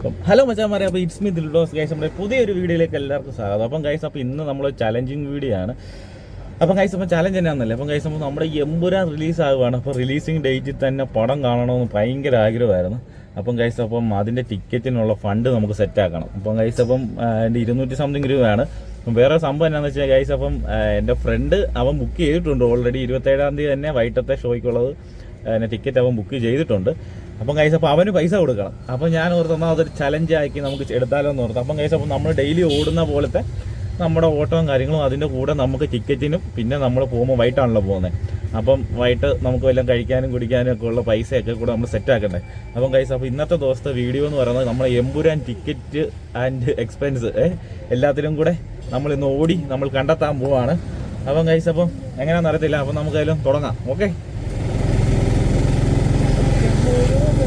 അപ്പം ഹലോ മച്ചാമാരെ അപ്പോൾ ഇറ്റ്സ് മീ ദിൽഡോസ് ഗൈസ് നമ്മുടെ പുതിയൊരു വീഡിയോയിലേക്ക് എല്ലാവർക്കും സ്വാഗതം. അപ്പം ഗൈസ് അപ്പോൾ ഇന്ന് നമ്മൾ ചലഞ്ചിങ് വീഡിയോ ആണ്. അപ്പം ഗൈസ് അപ്പോൾ ചലഞ്ച് തന്നെയാണെന്നല്ലേ അപ്പം ഗൈസ് അപ്പോൾ നമ്മുടെ എമ്പുരാൻ റിലീസ് ആകുവാണ്. അപ്പോൾ റിലീസിങ് ഡേറ്റിൽ തന്നെ പടം കാണണമെന്ന് ഭയങ്കര ആഗ്രഹമായിരുന്നു. അപ്പം ഗൈസ് അപ്പം അതിന്റെ ടിക്കറ്റിനുള്ള ഫണ്ട് നമുക്ക് സെറ്റ് ആക്കണം. അപ്പം ഗൈസ് അപ്പം എന്റെ ഇരുന്നൂറ്റി സംതിങ് രൂപയാണ്. വേറെ സംഭവം എന്നാന്ന് വെച്ചാൽ ഗൈസ് അപ്പം എന്റെ ഫ്രണ്ട് അവൻ ബുക്ക് ചെയ്തിട്ടുണ്ട്. ഓൾറെഡി ഇരുപത്തേഴാം തീയതി തന്നെ വൈകിട്ടത്തെ ഷോയ്ക്കുള്ളത് ടിക്കറ്റ് അവൻ ബുക്ക് ചെയ്തിട്ടുണ്ട്. അപ്പം കൈസ് അപ്പോൾ അവന് പൈസ കൊടുക്കണം. അപ്പം ഞാൻ ഓർത്ത് എന്നാൽ അതൊരു ചലഞ്ച് ആക്കി നമുക്ക് എടുത്താലോ എന്ന് ഓർത്ത്. അപ്പം കൈസ് അപ്പം നമ്മൾ ഡെയിലി ഓടുന്ന പോലത്തെ നമ്മുടെ ഓട്ടവും കാര്യങ്ങളും അതിന്റെ കൂടെ നമുക്ക് ടിക്കറ്റിനും പിന്നെ നമ്മൾ പോകുമ്പോൾ വൈകിട്ടാണല്ലോ പോകുന്നത് അപ്പം വൈകിട്ട് നമുക്ക് വല്ലതും കഴിക്കാനും കുടിക്കാനും ഒക്കെ ഉള്ള പൈസയൊക്കെ കൂടെ നമ്മൾ സെറ്റ് ആക്കണ്ടേ. അപ്പം കൈസ് അപ്പോൾ ഇന്നത്തെ ദിവസത്തെ വീഡിയോ എന്ന് പറയുന്നത് നമ്മൾ എമ്പുരാൻ ടിക്കറ്റ് ആൻഡ് എക്സ്പെൻസ് എല്ലാത്തിലും കൂടെ നമ്മൾ ഇന്ന് ഓടി നമ്മൾ കണ്ടെത്താൻ പോവാണ്. അപ്പം കൈസ് അപ്പം എങ്ങനെയാണെന്ന് അറിയത്തില്ല. അപ്പം നമുക്കതിലും തുടങ്ങാം. ഓക്കെ അപ്പൊ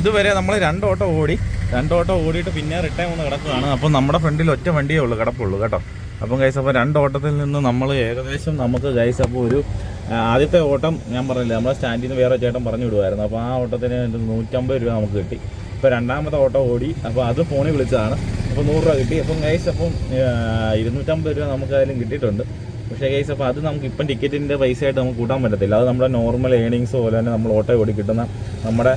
ഇതുവരെ നമ്മൾ രണ്ട് ഓട്ടോ ഓടി രണ്ട് ഓട്ടോ ഓടിയിട്ട് പിന്നെ റിട്ടേൺ വന്ന് കിടക്കുകയാണ്. അപ്പം നമ്മുടെ ഫ്രണ്ടിൽ ഒറ്റ വണ്ടിയേ ഉള്ളൂ കിടപ്പുള്ളൂ കേട്ടോ. അപ്പം ഗൈസ് അപ്പോൾ രണ്ട് ഓട്ടത്തിൽ നിന്ന് നമ്മൾ ഏകദേശം നമുക്ക് ഗൈസ് അപ്പോൾ ഒരു ആദ്യത്തെ ഓട്ടം ഞാൻ പറഞ്ഞില്ല നമ്മളെ സ്റ്റാൻഡിൽ നിന്ന് വേറെ ചേട്ടൻ പറഞ്ഞു വിടുമായിരുന്നു അപ്പോൾ ആ ഓട്ടത്തിന് നൂറ്റമ്പത് രൂപ നമുക്ക് കിട്ടി. ഇപ്പോൾ രണ്ടാമത്തെ ഓട്ടോ ഓടി അപ്പോൾ അത് ഫോണിൽ വിളിച്ചതാണ്. അപ്പോൾ നൂറ് രൂപ കിട്ടി. അപ്പം ഗൈസ് അപ്പം ഇരുന്നൂറ്റമ്പത് രൂപ നമുക്ക് കിട്ടിയിട്ടുണ്ട്. പക്ഷേ കേസ് അപ്പോൾ അത് നമുക്ക് ഇപ്പം ടിക്കറ്റിന്റെ പൈസയായിട്ട് നമുക്ക് കൂട്ടാൻ പറ്റത്തില്ല. അത് നമ്മുടെ നോർമൽ ഏണിങ്സ് പോലെ തന്നെ നമ്മൾ ഓട്ടോ ഓടി കിട്ടുന്ന നമ്മുടെ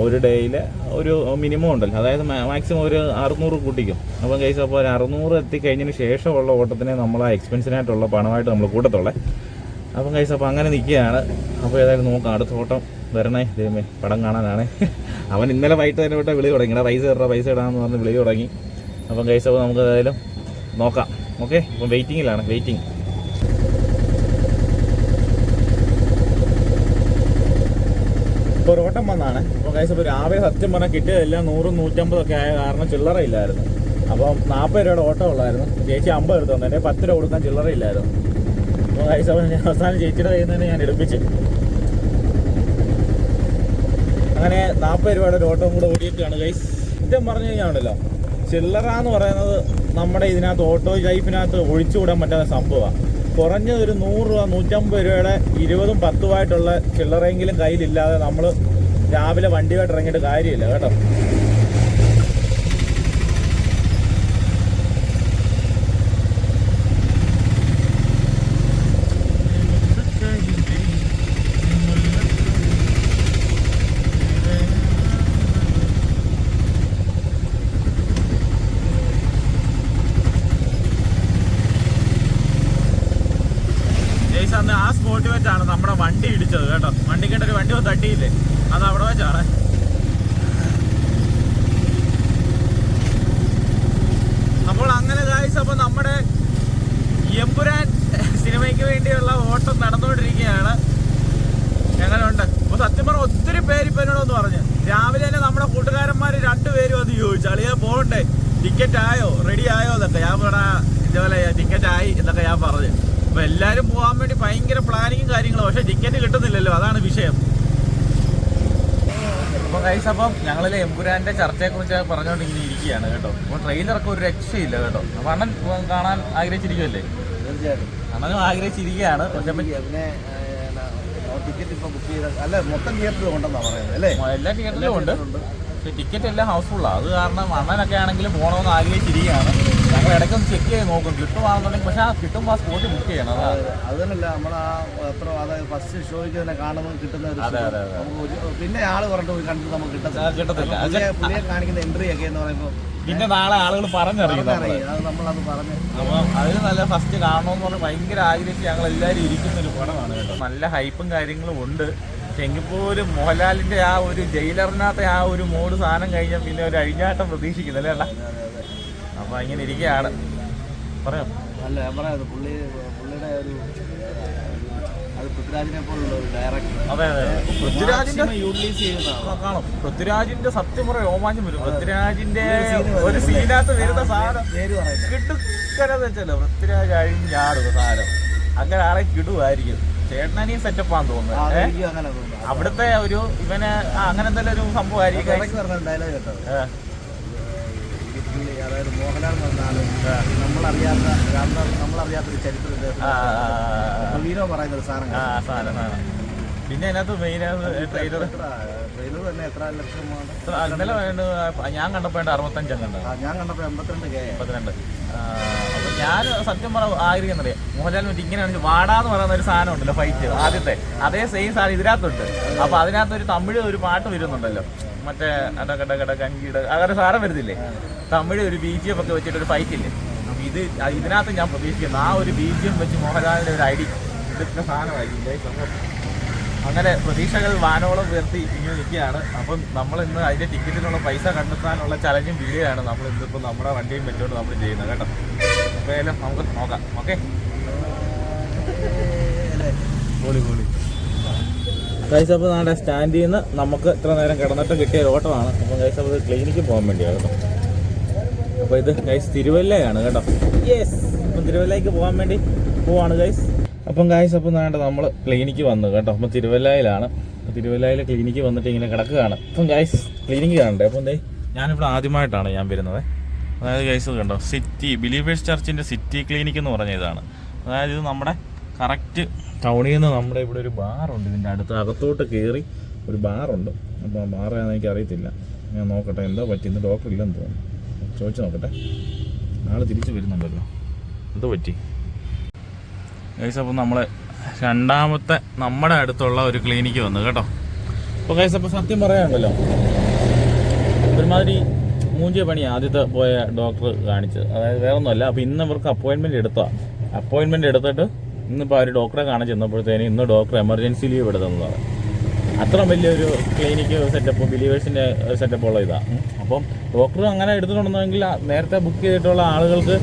ഒരു ഡേയിലെ ഒരു മിനിമം ഉണ്ടല്ലോ. അതായത് മാക്സിമം ഒരു അറുന്നൂറ് കൂട്ടിക്കും. അപ്പം കേസ് അപ്പോൾ ഒരു അറുന്നൂറ് എത്തിക്കഴിഞ്ഞതിന് ശേഷമുള്ള ഓട്ടത്തിനെ നമ്മൾ ആ എക്സ്പെൻസിനായിട്ടുള്ള പണമായിട്ട് നമ്മൾ കൂട്ടത്തുള്ളേ. അപ്പം കേസ് അപ്പോൾ അങ്ങനെ നിൽക്കുകയാണ്. അപ്പോൾ ഏതായാലും നോക്കാം അടുത്ത ഓട്ടം വരണേ. ദൈവമേ പടം കാണാനാണ്. അവൻ ഇന്നലെ വൈകിട്ട് തന്നെ വിട്ട വിളി തുടങ്ങി. പൈസ ഇടറ പൈസ ഇടാമെന്ന് പറഞ്ഞ് വിളി തുടങ്ങി. അപ്പം കേസ് അപ്പോൾ നമുക്ക് ഏതായാലും നോക്കാം. ഓക്കെ അപ്പം വെയിറ്റിങ്ങിലാണ് വെയിറ്റിംഗ് ഓട്ടം വന്നാണ്. അപ്പോൾ കൈസ് ഇപ്പോൾ രാവിലെ സത്യം പറഞ്ഞാൽ കിട്ടിയതെല്ലാം നൂറും നൂറ്റമ്പതൊക്കെ ആയ കാരണം ചില്ലറ ഇല്ലായിരുന്നു അപ്പം നാൽപ്പത് രൂപയുടെ ഓട്ടോ ഉള്ളായിരുന്നു. ചേച്ചി അമ്പത് എടുത്തു തന്നെ. പത്ത് രൂപ കൊടുക്കാൻ ചില്ലറ ഇല്ലായിരുന്നു അപ്പോൾ കൈസ് പറഞ്ഞ ഞാൻ അവസാനം ചേച്ചിയുടെ കയ്യിൽ നിന്ന് ഞാൻ എടുപ്പിച്ച്. അങ്ങനെ നാൽപ്പത് രൂപയുടെ ഒരു ഓട്ടം കൂടെ ഓടിയിട്ടാണ് കൈസ് സത്യം പറഞ്ഞു കഴിഞ്ഞാൽ ഉണ്ടല്ലോ ചില്ലറ എന്ന് പറയുന്നത് നമ്മുടെ ഇതിനകത്ത് ഓട്ടോ ലൈഫിനകത്ത് ഒഴിച്ചുകൂടാൻ പറ്റാത്ത സംഭവമാണ്. കുറഞ്ഞത് ഒരു നൂറ് രൂപ നൂറ്റമ്പത് രൂപയുടെ ഇരുപതും പത്തുമായിട്ടുള്ള ചില്ലറയെങ്കിലും കയ്യിലില്ലാതെ നമ്മൾ രാവിലെ വണ്ടിയായിട്ട് ഇറങ്ങിയിട്ട് കാര്യമില്ല കേട്ടോ ജയ്സ് അന്ന് ആ സ്പോട്ടിൽ വെച്ചാണ് നമ്മുടെ വണ്ടി ഇടിച്ചത് കേട്ടോ. വണ്ടി കേട്ട ഒരു വണ്ടി ഒന്ന് തട്ടിയില്ലേ? അത് അവിടെ വെച്ചാണ് അപ്പോൾ അങ്ങനെ ഗായ്സ് അപ്പോൾ നമ്മുടെ എമ്പുരാൻ സിനിമയ്ക്ക് വേണ്ടിയുള്ള ഓട്ടം നടന്നുകൊണ്ടിരിക്കുകയാണ്. എങ്ങനെയുണ്ട്? അപ്പോൾ സത്യം പറഞ്ഞ ഒത്തിരി പേര് ഇപ്പൊ എന്നോടൊന്ന് പറഞ്ഞു. രാവിലെ തന്നെ നമ്മുടെ കൂട്ടുകാരന്മാർ രണ്ടുപേരും അത് ചോദിച്ചു അളിയാ പോകണ്ടേ ടിക്കറ്റ് ആയോ? റെഡി ആയോ? എന്നൊക്കെ ഞാൻ പറയാ ഇതേപോലെ ടിക്കറ്റ് ആയി എന്നൊക്കെ ഞാൻ പറഞ്ഞു. അപ്പൊ എല്ലാരും പോകാൻ വേണ്ടി ഭയങ്കര പ്ലാനിങ്ങും കാര്യങ്ങളും പക്ഷെ ടിക്കറ്റ് കിട്ടുന്നില്ലല്ലോ അതാണ് വിഷയം. അപ്പൊ കൈസ് അപ്പം ഞങ്ങളിലെ എമ്പുരാന്റെ ചർച്ചയെ കുറിച്ച് പറഞ്ഞുകൊണ്ട് ഇങ്ങനെ ഇരിക്കുകയാണ് കേട്ടോ. അപ്പൊ ട്രെയിലറൊക്കെ ഒരു രക്ഷയില്ല കേട്ടോ. അപ്പൊ അണ്ണൻ കാണാൻ ആഗ്രഹിച്ചിരിക്കുമല്ലേ തീർച്ചയായിട്ടും. അണ്ണനും ആഗ്രഹിച്ചിരിക്കുകയാണ്. പിന്നെ ടിക്കറ്റ് ഇപ്പൊ ബുക്ക് ചെയ്ത അല്ല മൊത്തം തിയേറ്ററിൽ ഉണ്ടെന്നാ പറയുന്നത് അല്ലേ? എല്ലാ തിയേറ്ററിലും ഉണ്ട്. ടിക്കറ്റ് എല്ലാം ഹൗസ്ഫുള്ളാണ് അത് കാരണം അണ്ണനൊക്കെ ആണെങ്കിലും പോകണമെന്ന് ആഗ്രഹിച്ചിരിക്കുകയാണ്. ഞങ്ങൾ ഇടയ്ക്കൊന്ന് ചെക്ക് ചെയ്ത് നോക്കും. കിട്ടുവാണെന്നുണ്ടെങ്കിൽ പക്ഷെ ആ കിട്ടുമ്പോൾ ആ സ്പോട്ട് ബുക്ക് ചെയ്യണം അതാ. അത് തന്നെയല്ല നമ്മൾ ആ എത്ര അതായത് ഫസ്റ്റ് ഷോയ്ക്ക് തന്നെ കാണുമ്പോൾ കിട്ടുന്ന ഒരു അതെ, അതെ, അതെ. നമുക്ക് ഒരു- പിന്നെ ആൾ പറഞ്ഞിട്ട് പോയി കണ്ടിട്ട് നമുക്ക് കിട്ടത്തില്ല. ആ, കിട്ടത്തില്ല. പുള്ളിയെ കാണിക്കുന്ന എൻട്രി ഒക്കെ എന്ന് പറയുമ്പോൾ പിന്നെ നാളെ ആളുകൾ പറഞ്ഞറിയും. നമ്മൾ. അത് നമ്മളത് പറഞ്ഞ്. അതിന് നല്ല ഫസ്റ്റ് കാണണമെന്ന് പറഞ്ഞ് ഭയങ്കര ആഗ്രഹിച്ച് ഞങ്ങൾ എല്ലാവരും ഇരിക്കുന്ന ഒരു പടമാണ് കേട്ടോ. നല്ല ഹൈപ്പും കാര്യങ്ങളും ഉണ്ട്. പക്ഷെ എങ്കിൽ പോലും മോഹൻലാലിന്റെ ആ ഒരു ജയിലറിനകത്തെ ആ ഒരു മോഡ് സാധനം കഴിഞ്ഞാൽ പിന്നെ ഒരു അഴിഞ്ഞാട്ടം പ്രതീക്ഷിക്കുന്നില്ല ഏട്ടാ അപ്പൊ ഇങ്ങനെ ഇരിക്കുകയാണ്. പറയാം. അല്ല ഞാൻ പറയാം പുള്ളി പുള്ളിയുടെ ഒരു പൃഥ്വിരാജിന്റെ സത്യം പറ രോമാഞ്ചം വരും. പൃഥ്വിരാജിന്റെ ഒരു. സീനകത്ത് വരുന്ന സാധനം കിടുക്കനെന്ന് വെച്ചല്ലോ. പൃഥ്വിരാജ് അഴിഞ്ഞാടും സാധനം. അങ്ങനെ ആളെ കിടുവായിരിക്കും. ചേട്ടനീ സെറ്റപ്പാന്ന് തോന്നുന്നത്. അവിടുത്തെ ഒരു ഇവനെ അങ്ങനെ എന്തെങ്കിലും ഒരു സംഭവമായിരിക്കും. അതായത് മോഹൻലാൽ വന്നാലും നമ്മളറിയാത്ത രാംനാഥ് നമ്മളറിയാത്തൊരു ചരിത്രത്തെ വീരോ പറയുന്ന ഒരു സാധനം പിന്നെ അതിനകത്ത് മെയിൻ ട്രെയിലർ ട്രെയിലർ തന്നെ എത്ര ലക്ഷമാണ് ഇന്നലെ ഞാൻ കണ്ടപ്പോ അറുപത്തഞ്ച് അറുപത്തഞ്ചം ഞാൻ കണ്ടപ്പോൾ എൺപത്തിരണ്ട് കെ മുപ്പത്തിരണ്ട് അപ്പൊ ഞാൻ സത്യം പറ ആഗ്രഹിക്കുന്നറിയാം മോഹൻലാൽ മറ്റേ ഇങ്ങനെയാണ് വാടാന്ന് പറയുന്ന ഒരു സാധനം ഉണ്ടല്ലോ ഫൈറ്റ് ആദ്യത്തെ. അതേ സെയിം സാധനം ഇതിനകത്തുണ്ട്. അപ്പൊ അതിനകത്ത് ഒരു തമിഴ് ഒരു പാട്ട് വരുന്നുണ്ടല്ലോ. മറ്റേ അടകട കട കങ്കിട അങ്ങനെ സാധനം വരുന്നില്ലേ? തമിഴ് ഒരു ബി ജി എം ഒക്കെ വെച്ചിട്ട് ഒരു ഫൈറ്റ് ഇല്ലേ? ഇത് ഇതിനകത്ത് ഞാൻ പ്രതീക്ഷിക്കുന്നു. ആ ഒരു ബി ജി എം വെച്ച് മോഹൻലാലിന്റെ ഒരു ഐഡി ഇതൊക്കെ സാധനമായിരിക്കും. അങ്ങനെ പ്രതീക്ഷകൾ വാനോളം ഉയർത്തി ഇങ്ങനെ നിൽക്കുകയാണ്. അപ്പം നമ്മൾ ഇന്ന് അതിന്റെ ടിക്കറ്റിനുള്ള പൈസ കണ്ടെത്താനുള്ള ചലഞ്ചും വീഡിയോ ആണ് നമ്മൾ ഇന്നിപ്പോൾ നമ്മുടെ വണ്ടിയും വെച്ചോണ്ട് നമ്മൾ ചെയ്യുന്നത് കേട്ടോ. അപ്പോൾ നമുക്ക് നോക്കാം. ഓക്കെ? Poly poly. ഗൈസ് അപ്പോൾ നമ്മുടെ സ്റ്റാൻഡിൽ നിന്ന് നമുക്ക് ഇത്ര നേരം കിടന്നിട്ട് കിട്ടിയ ഓട്ടമാണ്. അപ്പം ഗൈസ് അപ്പോൾ ക്ലിനിക്ക് പോകാൻ വേണ്ടിയാണ് കേട്ടോ. അപ്പോൾ ഇത് ഗൈസ് തിരുവല്ലയാണ് കേട്ടോ. യെസ് അപ്പം തിരുവല്ലയ്ക്ക് പോകാൻ വേണ്ടി പോവാണ് ഗൈസ് അപ്പം ഗൈസ് അപ്പോൾ വേണ്ട നമ്മൾ ക്ലിനിക്ക് വന്നു കേട്ടോ. അപ്പം തിരുവല്ലയിലാണ്. തിരുവല്ലയിൽ ക്ലിനിക്ക് വന്നിട്ട് ഇങ്ങനെ കിടക്കുകയാണ്. അപ്പം ഗൈസ് ക്ലിനിക്ക് കാണണ്ടേ? അപ്പം എന്തേ ഞാനിവിടെ ആദ്യമായിട്ടാണ് ഞാൻ വരുന്നത്. അതായത് ഗൈസ് കണ്ടോ? സിറ്റി ബിലീവേഴ്സ് ചർച്ചിന്റെ സിറ്റി ക്ലിനിക്ക് എന്ന് പറഞ്ഞ ഇതാണ്. അതായത് ഇത് നമ്മുടെ കറക്റ്റ്. ടൗണിൽ നിന്ന് നമ്മുടെ ഇവിടെ ഒരു ബാറുണ്ട് ഇതിന്റെ അടുത്ത് അകത്തോട്ട് കയറി ഒരു ബാറുണ്ട് അപ്പോൾ ആ ബാർ ഏതാണെന്ന് എനിക്ക് അറിയത്തില്ല ഞാൻ നോക്കട്ടെ എന്താ പറ്റി ഇന്ന് ഡോക്ടർ ഇല്ലെന്ന് തോന്നുന്നു. ചോദിച്ചു നോക്കട്ടെ. ആൾ തിരിച്ചു വരുന്നുണ്ടല്ലോ. എന്ത് പറ്റി? ഗൈസ് അപ്പോൾ നമ്മൾ രണ്ടാമത്തെ നമ്മുടെ അടുത്തുള്ള ഒരു ക്ലിനിക്ക് വന്നു കേട്ടോ. അപ്പോൾ ഗൈസ് അപ്പോൾ സത്യം പറയാനുണ്ടല്ലോ. ഒരുമാതിരി മൂഞ്ചിയ പണി ആദ്യത്തെ പോയ ഡോക്ടർ കാണിച്ചത്. അതായത് വേറെ ഒന്നുമല്ല അപ്പോൾ ഇന്ന് ഇവർക്ക് അപ്പോയിൻമെന്റ് എടുത്താ അപ്പോയിൻമെന്റ് എടുത്തിട്ട് ഇന്നിപ്പോൾ അവർ ഡോക്ടറെ കാണാൻ ചെന്നപ്പോഴത്തേന് ഇന്ന് ഡോക്ടർ എമർജൻസി ലീവ് എടുത്തതാണ്. അത്ര വലിയൊരു ക്ലിനിക്ക് സെറ്റപ്പ് ബിലീവേഴ്സിന്റെ സെറ്റപ്പ് ഉള്ള ഇതാണ് അപ്പം ഡോക്ടർ അങ്ങനെ എടുത്തിട്ടുണ്ടെങ്കിൽ നേരത്തെ ബുക്ക് ചെയ്തിട്ടുള്ള ആളുകൾക്ക്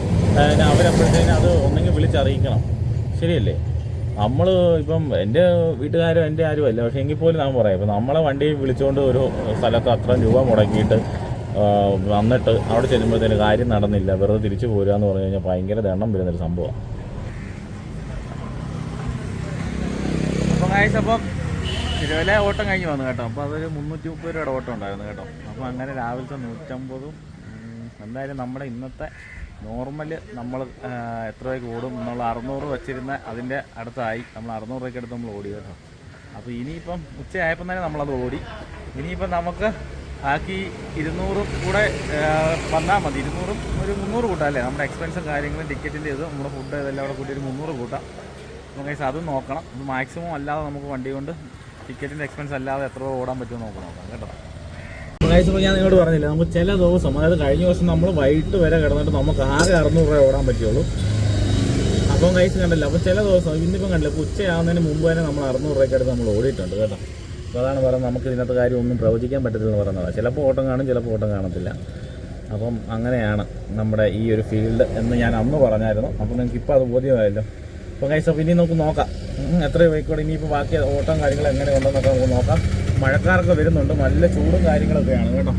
അവരപ്പോഴത്തേനും അത് ഒന്നെങ്കിൽ വിളിച്ചറിയിക്കണം. ശരിയല്ലേ? നമ്മൾ ഇപ്പം എന്റെ വീട്ടുകാരും എന്റെ ആരും അല്ല. പക്ഷേ എങ്കിൽ പോലും ഞാൻ പറയാം. ഇപ്പം നമ്മളെ വണ്ടി വിളിച്ചുകൊണ്ട് ഒരു സ്ഥലത്ത് അത്രയും രൂപ മുടക്കിയിട്ട് വന്നിട്ട് അവിടെ ചെല്ലുമ്പോഴത്തേന് കാര്യം നടന്നില്ല. വെറുതെ തിരിച്ചു പോരുക എന്ന് പറഞ്ഞു കഴിഞ്ഞാൽ ഭയങ്കര ദണ്ണം വരുന്നൊരു സംഭവമാണ് കാഴ്ച അപ്പം തിരുവല്ല ഓട്ടം കഴിഞ്ഞ് വന്നു കേട്ടോ. അപ്പോൾ അതൊരു മുന്നൂറ്റി മുപ്പത് രൂപയുടെ ഓട്ടം ഉണ്ടായിരുന്നു കേട്ടോ. അപ്പോൾ അങ്ങനെ രാവിലത്തെ നൂറ്റമ്പതും എന്തായാലും നമ്മുടെ ഇന്നത്തെ നോർമൽ നമ്മൾ എത്ര രൂപയ്ക്ക് ഓടും നമ്മൾ അറുന്നൂറ് വെച്ചിരുന്ന അതിന്റെ അടുത്തായി നമ്മൾ അറുന്നൂറ് രൂപയ്ക്ക് അടുത്ത് നമ്മൾ ഓടി കേട്ടോ. അപ്പോൾ ഇനിയിപ്പം ഉച്ചയായപ്പം തന്നെ നമ്മളത് ഓടി. ഇനിയിപ്പം നമുക്ക് ബാക്കി ഇരുന്നൂറും കൂടെ വന്നാൽ മതി. ഇരുന്നൂറും ഒരു മുന്നൂറ് കൂട്ടാം അല്ലേ? നമ്മുടെ എക്സ്പെൻസും കാര്യങ്ങളും ടിക്കറ്റിന്റെ ഇത് നമ്മുടെ ഫുഡ് ഇതെല്ലാം കൂടെ കൂട്ടി ഒരു മുന്നൂറ് കൂട്ടാം. ഗൈസ് അത് നോക്കണം. ഇത് മാക്സിമം അല്ലാതെ നമുക്ക് വണ്ടി കൊണ്ട് ടിക്കറ്റിന്റെ എക്സ്പെൻസ് അല്ലാതെ എത്ര രൂപ ഓടാൻ പറ്റുമെന്ന് നോക്കണം നോക്കാം കേട്ടോ? ഞാൻ നിങ്ങളോട് പറഞ്ഞില്ല നമുക്ക് ചില ദിവസം അതായത് കഴിഞ്ഞ ദിവസം നമ്മൾ വൈകിട്ട് വരെ കിടന്നിട്ട് നമുക്ക് ആകെ അറുന്നൂറ് രൂപ ഓടാൻ പറ്റുള്ളൂ. അപ്പം കഴിച്ച് കണ്ടില്ല അപ്പോൾ ചില ദിവസം ഇന്നിപ്പം കണ്ടില്ല ഇപ്പോൾ ഉച്ചയാവുന്നതിന് മുമ്പ് തന്നെ നമ്മൾ അറുന്നൂറ് രൂപയ്ക്ക് അടുത്ത് നമ്മൾ ഓടിയിട്ടുണ്ട് കേട്ടോ. അപ്പോൾ അതാണ് പറയുന്നത് നമുക്ക് ഇതിനകത്ത് കാര്യം ഒന്നും പ്രവചിക്കാൻ പറ്റത്തില്ലെന്ന് പറയുന്നത്. ചിലപ്പോൾ ഓട്ടം കാണും ചിലപ്പോൾ ഓട്ടം കാണത്തില്ല. അപ്പം അങ്ങനെയാണ് നമ്മുടെ ഈ ഒരു ഫീൽഡ് എന്ന് ഞാൻ അന്ന് പറഞ്ഞായിരുന്നു. അപ്പോൾ നിങ്ങൾക്ക് ഇപ്പോൾ അത് ബോധ്യമായല്ലോ. അപ്പോൾ കൈസ് അപ്പോൾ ഇനി നമുക്ക് നോക്കാം. എത്ര ബൈക്കോടെ ഇനിയിപ്പോൾ ബാക്കി ഓട്ടം കാര്യങ്ങൾ എങ്ങനെ ഉണ്ടെന്നൊക്കെ നമുക്ക് നോക്കാം. മഴക്കാരൊക്കെ വരുന്നുണ്ട്. നല്ല ചൂടും കാര്യങ്ങളൊക്കെയാണ് കേട്ടോ.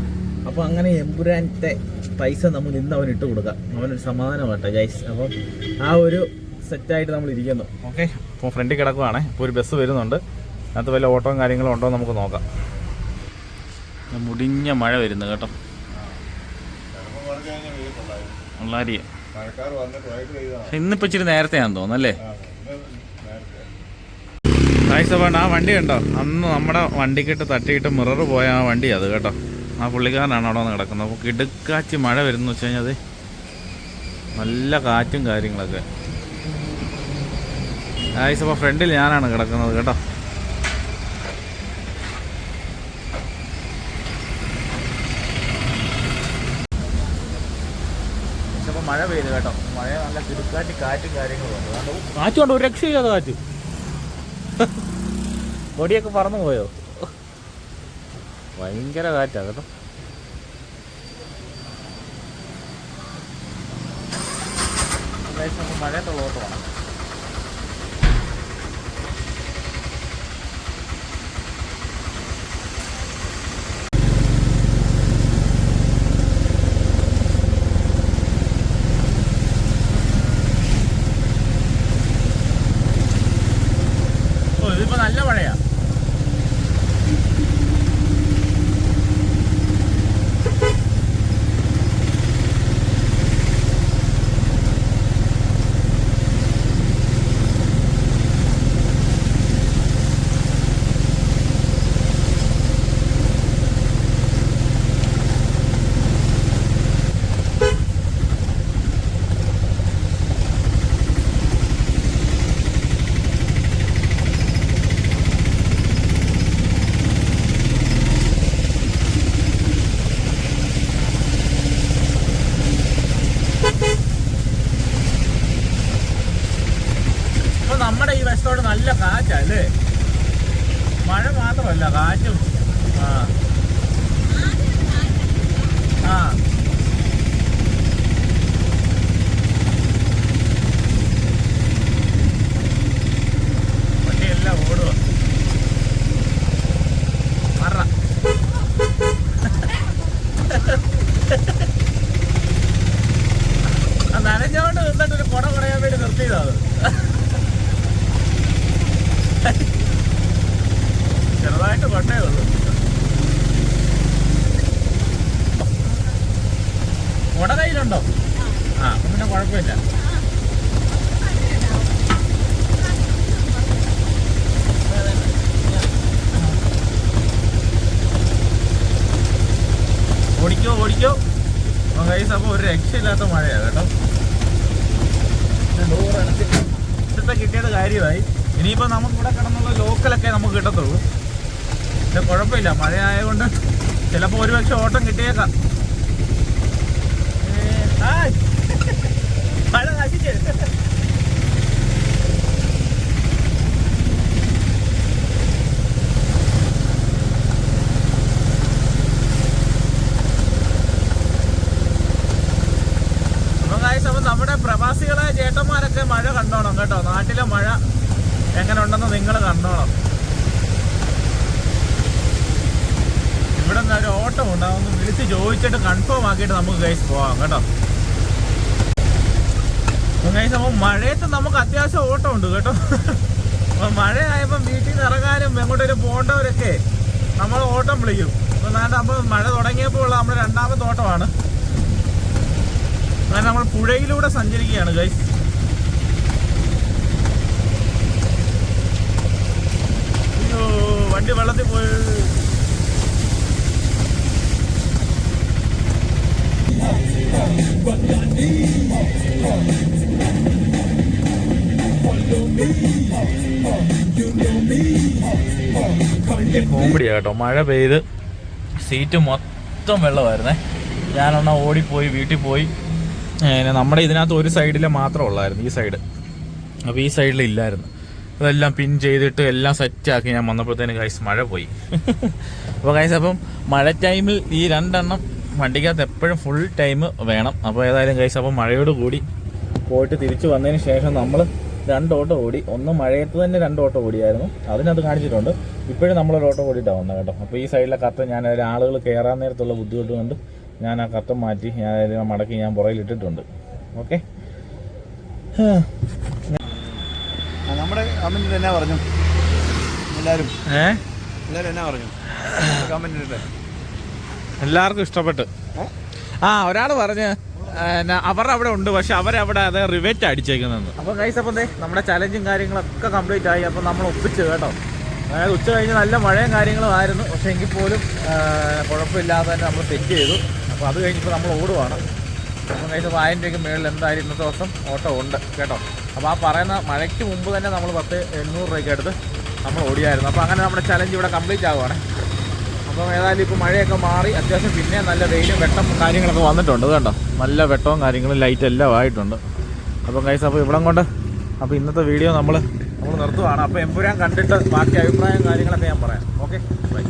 അപ്പോൾ അങ്ങനെ എമ്പുരാന്റെ പൈസ നമ്മൾ ഇന്ന് അവൻ ഇട്ട് കൊടുക്കാം. അവനൊരു സമാധാനമാട്ടെ ഗൈസ് അപ്പം ആ ഒരു സെറ്റായിട്ട് നമ്മൾ ഇരിക്കുന്നു. ഓക്കെ അപ്പോൾ ഫ്രണ്ടിൽ കിടക്കുവാണ്. ഇപ്പോൾ ഒരു ബസ് വരുന്നുണ്ട്. അതിനകത്ത് വല്ല ഓട്ടവും കാര്യങ്ങളും ഉണ്ടോ നമുക്ക് നോക്കാം. മുടിഞ്ഞ മഴ വരുന്നു കേട്ടോ. വളരെ ഇന്നിപ്പോൾ ഇച്ചിരി നേരത്തെയാന്ന് തോന്നുന്നല്ലേ വേണ്ട ആ വണ്ടി കണ്ടോ? അന്ന് നമ്മുടെ വണ്ടിക്കിട്ട് തട്ടിയിട്ട് മിറർ പോയ ആ വണ്ടി അത് കേട്ടോ. ആ പുള്ളിക്കാരനാണ് അവിടെ വന്ന് കിടക്കുന്നത്. അപ്പോൾ കിടുക്കാച്ചി മഴ വരുന്നു വെച്ച് കഴിഞ്ഞാൽ അത് നല്ല കാറ്റും കാര്യങ്ങളൊക്കെ. കാഴ്ച ഫ്രണ്ടിൽ ഞാനാണ് കിടക്കുന്നത് കേട്ടോ അപ്പോൾ മഴ പെയ്തു കേട്ടോ. മഴ നല്ല കിടുക്കാറ്റ് കാറ്റും കാര്യങ്ങളും ഉണ്ട്. അതുകൊണ്ട് കാറ്റ് കൊണ്ട് ഒരു രക്ഷയില്ലാതെ കാറ്റ്. പൊടിയൊക്കെ പറന്നു പോയോ? ഭയങ്കര കാറ്റാ കേട്ടോ. മഴ നമുക്ക് മഴയത്തുള്ള ഇതിപ്പോ നല്ല മഴയാ ഇപ്പൊ നമ്മുടെ ഈ വശത്തോട് നല്ല കാറ്റാ അല്ലേ മഴ മാത്രമല്ല കാറ്റും ആ ആ വണ്ടിയെല്ലാം ഓടുക മറ ആ നനഞ്ഞോണ്ട് നിന്നിട്ട് ഒരു കുട കുടയാൻ വേണ്ടി നിർത്തിയതാണ് ചെറുതായിട്ട് കൊണ്ടേ ഉള്ളൂ കയ്യിലുണ്ടോ ആ അപ്പം പിന്നെ കുഴപ്പമില്ല. ഓടിക്കോ ഓടിക്കോ. കൈസ് അപ്പോൾ ഒരു രക്ഷയില്ലാത്ത മഴയാണ് കേട്ടോ. ഇവിടുത്തെ കിട്ടിയത് കാര്യമായി. ഇനിയിപ്പോൾ നമുക്ക് ഇവിടെ കിടന്നുള്ള ലോക്കലൊക്കെ നമുക്ക് കിട്ടത്തുള്ളൂ. പക്ഷെ കുഴപ്പമില്ല മഴ ആയതുകൊണ്ട് ചിലപ്പോൾ ഒരുപക്ഷെ ഓട്ടം കിട്ടിയേക്കാം. മഴ നശിച്ച് നമ്മുടെ പ്രവാസികളെ ചേട്ടന്മാരൊക്കെ മഴ കണ്ടോണം കേട്ടോ. നാട്ടിലെ മഴ എങ്ങനെ ഉണ്ടെന്ന് നിങ്ങൾ കണ്ടോണം. ഇവിടെ നിന്ന് ഒരു ഓട്ടം ഉണ്ട് അതൊന്ന് വിളിച്ച് ചോദിച്ചിട്ട് കൺഫേം ആക്കിയിട്ട് നമുക്ക് ഗൈസ് പോവാം കേട്ടോ. ഗൈസ് അപ്പോൾ മഴയത്ത് നമുക്ക് അത്യാവശ്യം ഓട്ടം ഉണ്ട് കേട്ടോ. അപ്പോൾ മഴയായപ്പോൾ വീട്ടിൽ നിന്ന് ഇറങ്ങാനും എങ്ങോട്ടൊരു പോകേണ്ടവരൊക്കെ നമ്മൾ ഓട്ടം വിളിക്കും. അപ്പോൾ നാട്ടെ അപ്പോൾ മഴ തുടങ്ങിയപ്പോൾ ഉള്ള നമ്മുടെ രണ്ടാമത്തെ ഓട്ടമാണ്. അങ്ങനെ നമ്മൾ പുഴയിലൂടെ സഞ്ചരിക്കുകയാണ് ഗൈസ് വണ്ടി വെള്ളത്തിൽ പോയി. കോമഡിയാ കേട്ടോ. മഴ പെയ്ത് സീറ്റ് മൊത്തം വെള്ളമായിരുന്നേ. ഞാനെണ്ണ ഓടിപ്പോയി വീട്ടിൽ പോയി. നമ്മുടെ ഇതിനകത്ത് ഒരു സൈഡിലെ മാത്രമേ ഉള്ളായിരുന്നു ഈ സൈഡ്. അപ്പോൾ ഈ സൈഡിൽ ഇല്ലായിരുന്നു. അതെല്ലാം പിൻ ചെയ്തിട്ട് എല്ലാം സെറ്റാക്കി ഞാൻ വന്നപ്പോഴത്തേന് കൈസ് മഴ പോയി. അപ്പോൾ കൈസ് അപ്പം മഴ ടൈമിൽ ഈ രണ്ടെണ്ണം വണ്ടിക്കകത്ത് എപ്പോഴും ഫുൾ ടൈം വേണം. അപ്പോൾ ഏതായാലും കൈസ് അപ്പം മഴയോട് കൂടി പോയിട്ട് തിരിച്ചു വന്നതിന് ശേഷം നമ്മൾ രണ്ട് ഓട്ടോ ഓടി. ഒന്ന് മഴയത്ത് തന്നെ രണ്ട് ഓട്ടോ ഓടിയായിരുന്നു. അതിനകത്ത് കാണിച്ചിട്ടുണ്ട്. ഇപ്പോഴും നമ്മളൊരു ഓട്ടോ കൂടിയിട്ടാണ് വന്നത് കേട്ടോ. അപ്പോൾ ഈ സൈഡിലെ കത്ത് ഞാൻ ആളുകൾ കയറാൻ നേരത്തുള്ള ബുദ്ധിമുട്ട് കൊണ്ട് ഞാൻ ആ കത്ത് മാറ്റി ഞാൻ മടക്കി ഞാൻ പുറകിലിട്ടിട്ടുണ്ട് ഓക്കെ നമ്മുടെ കമന്റിൽ എന്നാ പറഞ്ഞു? എല്ലാവരും ഏ? എല്ലാവരും എന്നാ പറഞ്ഞു? കമന്റിലിട്ട് എല്ലാവർക്കും ഇഷ്ടപ്പെട്ട്. ആ ഒരാൾ പറഞ്ഞ് അവർ അവിടെ ഉണ്ട് പക്ഷെ അവരവിടെ അത് റിവേറ്റ് അടിച്ചേക്കുന്നത് അപ്പോൾ കൈസ് അപ്പം നമ്മുടെ ചലഞ്ചും കാര്യങ്ങളൊക്കെ കംപ്ലീറ്റ് ആയി അപ്പം നമ്മൾ ഒപ്പിച്ച് കേട്ടോ. അതായത് ഉച്ച കഴിഞ്ഞ് നല്ല മഴയും കാര്യങ്ങളും ആയിരുന്നു. പക്ഷെ എങ്കിൽ പോലും കുഴപ്പമില്ലാതെ തന്നെ നമ്മൾ സെറ്റ് ചെയ്തു. അപ്പോൾ അത് കഴിഞ്ഞപ്പോൾ നമ്മൾ ഓടുവാണ്. അപ്പം അപ്പോൾ ആയിരം രൂപയ്ക്ക് മേളിൽ എന്തായാലും ഇന്നത്തെ ദിവസം ഓട്ടോ ഉണ്ട് കേട്ടോ. അപ്പോൾ ആ പറയുന്ന മഴയ്ക്ക് മുമ്പ് തന്നെ നമ്മൾ പത്ത് എണ്ണൂറ് രൂപയ്ക്ക് അടുത്ത് നമ്മൾ ഓടിയായിരുന്നു. അപ്പോൾ അങ്ങനെ നമ്മുടെ ചലഞ്ച് ഇവിടെ കംപ്ലീറ്റ് ആവുകയാണ് അപ്പം ഏതായാലും ഇപ്പോൾ മഴയൊക്കെ മാറി അത്യാവശ്യം പിന്നെ നല്ല വെയിലും വെട്ടം കാര്യങ്ങളൊക്കെ വന്നിട്ടുണ്ട്. കേട്ടോ നല്ല വെട്ടവും കാര്യങ്ങളും ലൈറ്റ് എല്ലാം ആയിട്ടുണ്ട്. അപ്പം കൈസ് അപ്പോൾ ഇവിടം കൊണ്ട് അപ്പോൾ ഇന്നത്തെ വീഡിയോ നമ്മൾ നമ്മൾ നിർത്തുവാണ്. അപ്പോൾ എമ്പുരാൻ കണ്ടിട്ട് ബാക്കി അഭിപ്രായം കാര്യങ്ങളൊക്കെ ഞാൻ പറയാം. Okay bye